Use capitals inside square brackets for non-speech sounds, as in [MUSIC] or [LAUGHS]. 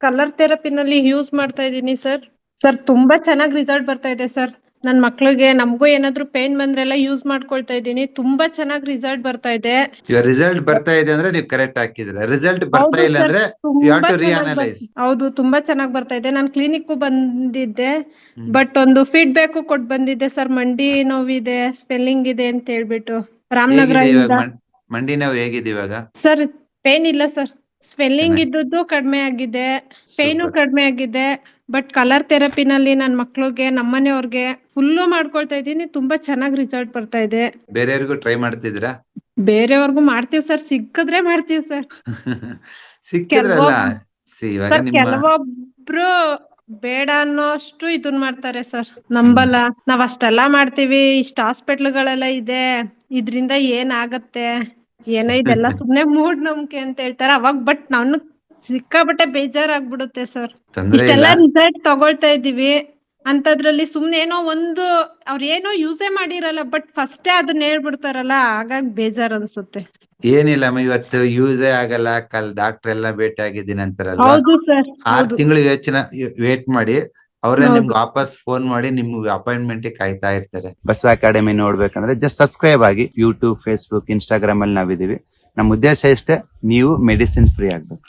Colour ಥೆರಪಿನಲ್ಲಿ use ಮಾಡ್ತಾ ಇದ್ದೀನಿ sir sir ತುಂಬಾ ಚೆನ್ನಾಗಿ ರಿಸಲ್ಟ್ ಬರ್ತಾ ಇದೆ ಸರ್ ನನ್ ಮಕ್ಳಿಗೆ ನಮಗೂ ಏನಾದ್ರು ಪೇನ್ ಬಂದ್ರೆಲ್ಲ ಯೂಸ್ ಮಾಡ್ಕೊಳ್ತಾ ಇದ್ದೀನಿ. ತುಂಬಾ ಚೆನ್ನಾಗಿ ರಿಸಲ್ಟ್ ಬರ್ತಾ ಇದೆ. ಇವಾಗ ರಿಸಲ್ಟ್ ಬರ್ತಾ ಇದೆ ಅಂದ್ರೆ ನೀವು ಕರೆಕ್ಟ್ ಹಾಕಿದ್ರೆ ರಿಸಲ್ಟ್ ಬರ್ತಾ ಹೌದು ಇಲ್ಲ ಅಂದ್ರೆ ತುಂಬಾ ಚೆನ್ನಾಗ್ ಹೌದು ತುಂಬಾ ಚೆನ್ನಾಗಿ ಬರ್ತಾ ಇದೆ. ನಾನು ಕ್ಲಿನಿಕ್ ಬಂದಿದ್ದೆ. ಬಟ್ ಒಂದು ಫೀಡ್ಬ್ಯಾಕ್ ಕೊಟ್ಟು ಬಂದಿದ್ದೆ ಸರ್ ಮಂಡಿ ನೋವಿದೆ ಸ್ಪೆಲ್ಲಿಂಗ್ ಇದೆ ಅಂತ ಹೇಳ್ಬಿಟ್ಟು. ಹೇಗಿದೆ ರಾಮನಗರ ಇವಾಗ? ಮಂಡಿ ನೋವು ಹೇಗಿದೆ ಇವಾಗ? ಸರ್ ಪೇನ್ ಇಲ್ಲ ಸರ್ ಸ್ವೆಲ್ಲಿಂಗ್ ಇದ್ದದ್ದು ಕಡಿಮೆ ಆಗಿದೆ ಪೇನು. ಕಡಿಮೆ ಆಗಿದೆ ಬಟ್ ಕಲರ್ ಥೆರಪಿನಲ್ಲಿ ನನ್ನ ಮಕ್ಳಿಗೆ ನಮ್ಮನೆಯವ್ರಿಗೆ ಫುಲ್ಲು ಮಾಡ್ಕೊಳ್ತಾ ಇದ್ದೀನಿ ತುಂಬಾ ಚೆನ್ನಾಗಿ ರಿಸಲ್ಟ್ ಬರ್ತಾ ಇದೆ. ಬೇರೆಯವ್ರಿಗೂ ಟ್ರೈ ಮಾಡ್ತಿದ್ದೀರಾ? ಬೇರೆಯವ್ರಿಗೂ ಮಾಡ್ತೀವಿ ಸರ್ ಸಿಕ್ಕಿದ್ರೆ ಮಾಡ್ತೀವಿ ಸರ್ [LAUGHS] ಸಿಕ್ಕಿದ್ರಲ್ಲ? ಕೆಲವೊಬ್ರು ಬೇಡ ಅನ್ನೋಷ್ಟು ಇದನ್ ಮಾಡ್ತಾರೆ ಸರ್ ನಂಬಲ್ಲ. ನಾವ್ ಅಷ್ಟೆಲ್ಲಾ ಮಾಡ್ತೀವಿ ಇಷ್ಟ ಹಾಸ್ಪಿಟ್ಲ್ಗಳೆಲ್ಲ ಇದೆ ಇದ್ರಿಂದ ಏನ್ ಆಗತ್ತೆ? ಏನೋ ಇದೆಲ್ಲ ಸುಮ್ನೆ ಮೂಡ್ ನಂಬಿಕೆ ಅಂತ ಹೇಳ್ತಾರ. ಅವಾಗ ಬಟ್ ನಾನು ಸಿಕ್ಕಾಬಟ್ಟೆ ಬೇಜಾರಾಗ್ಬಿಡುತ್ತೆ ಸರ್ ಇಷ್ಟೆಲ್ಲಾ ರಿಸಲ್ಟ್ ತಗೊಳ್ತಾ ಇದೀವಿ ಅಂತದ್ರಲ್ಲಿ ಸುಮ್ನೆ ಏನೋ ಒಂದು ಅವ್ರ ಏನೋ ಯೂಸೇ ಮಾಡಿರಲ್ಲ ಬಟ್ ಫಸ್ಟೇ ಅದನ್ನ ಹೇಳ್ಬಿಡ್ತಾರಲ್ಲ ಹಾಗಾಗಿ ಬೇಜಾರ್ ಅನ್ಸುತ್ತೆ. ಏನಿಲ್ಲ ಅಮ್ಮ ಇವತ್ತು ಯೂಸೇ ಆಗಲ್ಲ ಕಲ್ ಡಾಕ್ಟರ್ ಎಲ್ಲ ಭೇಟಿ ಆಗಿದ್ದೀನಿ ಅಂತಾರಲ್ಲ ಆರ್ ತಿಂಗಳು ಯೋಚನೆ ವೇಟ್ ಮಾಡಿ. ಅವರೇ. ನಿಮ್ಗೆ ವಾಪಸ್ ಫೋನ್ ಮಾಡಿ ನಿಮ್ಗೆ ಅಪಾಯಿಂಟ್ಮೆಂಟ್ ಕಾಯ್ತಾ ಇರ್ತಾರೆ. ಬಸವ ಅಕಾಡೆಮಿ ನೋಡ್ಬೇಕಂದ್ರೆ ಜಸ್ಟ್ ಸಬ್ಸ್ಕ್ರೈಬ್ ಆಗಿ ಯೂಟ್ಯೂಬ್ ಫೇಸ್ಬುಕ್ ಇನ್ಸ್ಟಾಗ್ರಾಮ್ ಅಲ್ಲಿ ನಾವಿದೀವಿ ನಮ್ಮ ಉದ್ದೇಶ ಇಷ್ಟೇ ನೀವು ಮೆಡಿಸಿನ್ ಫ್ರೀ ಆಗ್ಬೇಕು.